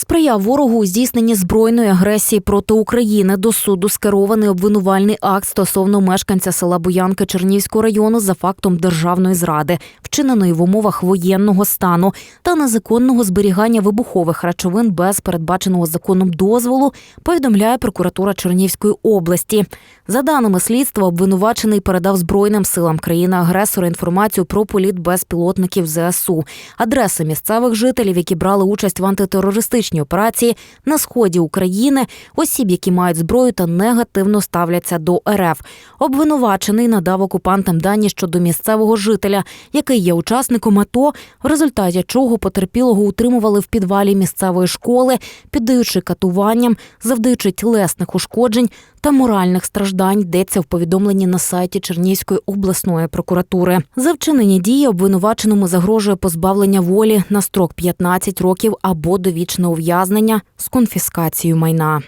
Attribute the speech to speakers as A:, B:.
A: Сприяв ворогу у здійсненні збройної агресії проти України. До суду скерований обвинувальний акт стосовно мешканця села Боянки Чернівського району за фактом державної зради, вчиненої в умовах воєнного стану та незаконного зберігання вибухових речовин без передбаченого законом дозволу. Повідомляє прокуратура Чернівської області. За даними слідства, обвинувачений передав збройним силам країни-агресора інформацію про політ безпілотників ЗСУ, адреси місцевих жителів, які брали участь в антитерористичній операції на сході України, осіб, які мають зброю та негативно ставляться до РФ. Обвинувачений надав окупантам дані щодо місцевого жителя, який є учасником АТО, в результаті чого потерпілого утримували в підвалі місцевої школи, піддаючи катуванням, завдаючи тілесних ушкоджень та моральних страждань, йдеться в повідомленні на сайті Чернігівської обласної прокуратури. За вчинені дії обвинуваченому загрожує позбавлення волі на строк 15 років або довічне ув'язнення з конфіскацією майна.